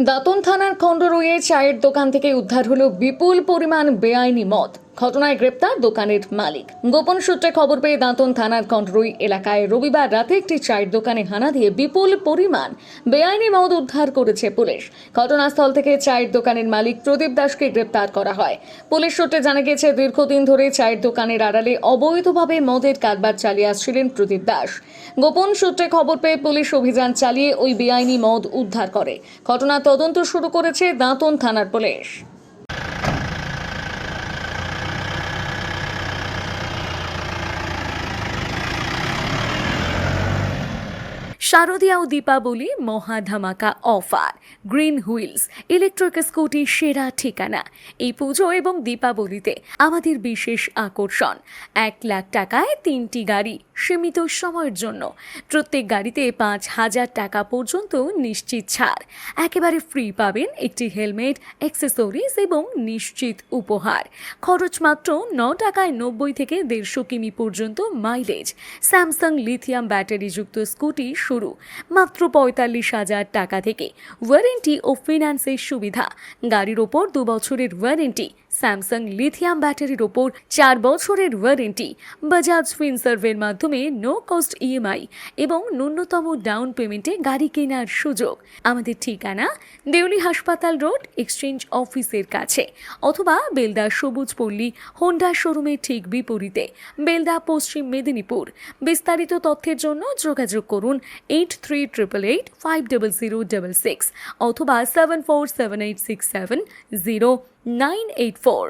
দাতন থানার খণ্ডরয়ে চায়ের দোকান থেকে উদ্ধার হলো বিপুল পরিমাণ বেআইনি মদ। ঘটনায় গ্রেপ্তার দোকানের মালিক। গোপন সূত্রে খবর পেয়ে দাঁতন থানার খণ্ডরই এলাকায় রবিবার রাতে একটি চায়ের দোকানে হানা দিয়ে বিপুল পরিমাণ বেআইনি মদ উদ্ধার করেছে পুলিশ। ঘটনাস্থল থেকে চায়ের দোকানের মালিক প্রদীপ দাসকে গ্রেপ্তার করা হয়। পুলিশ সূত্রে জানা গেছে দীর্ঘদিন ধরে চায়ের দোকানের আড়ালে অবৈধভাবে মদের কারবার চালিয়ে আসছিলেন প্রদীপ দাস। গোপন সূত্রে খবর পেয়ে পুলিশ অভিযান চালিয়ে ওই বেআইনি মদ উদ্ধার করে। ঘটনা তদন্ত শুরু করেছে দাঁতন থানার পুলিশ। শারদীয়া ও দীপাবলি মহা ধামাকা offer. Green wheels electric scooty সেরা ঠিকানা। এই পুজো এবং দীপাবলিতে আমাদের বিশেষ আকর্ষণ। এক লাখ টাকায় তিনটি গাড়ি সীমিত সময়ের জন্য। প্রত্যেক গাড়িতে পাঁচ হাজার টাকা পর্যন্ত নিশ্চিত ছাড়। একেবারে ফ্রি পাবেন একটি হেলমেট অ্যাক্সেসরিজ এবং নিশ্চিত উপহার। খরচ মাত্র ন টাকায় নব্বই থেকে দেড়শো কিমি পর্যন্ত মাইলেজ স্যামসাং লিথিয়াম ব্যাটারিযুক্ত স্কুটি মাত্র পঁয়তাল্লিশ হাজার টাকা থেকে ওয়ারেন্টি ও ফিনান্সের সুবিধা। গাড়ির ওপর দু বছরের ওয়ারেন্টি, স্যামসাং লিথিয়াম ব্যাটারির ওপর চার বছরের ওয়ারেন্টি, বাজাজ ফিনসার্ভের মাধ্যমে নো কস্ট ইএমআই এবং ন্যূনতম ডাউন পেমেন্টে গাড়ি কেনার সুযোগ। আমাদের ঠিকানা দেউলি হাসপাতাল রোড, এক্সচেঞ্জ অফিসের কাছে অথবা বেলদা সবুজ পল্লী, হোন্ডা শোরুমের ঠিক বিপরীতে। বেলদা পশ্চিম মেদিনীপুর। বিস্তারিত তথ্যের জন্য যোগাযোগ করুন eight three triple eight five double zero double six অথবা seven four seven eight six seven zero nine eight four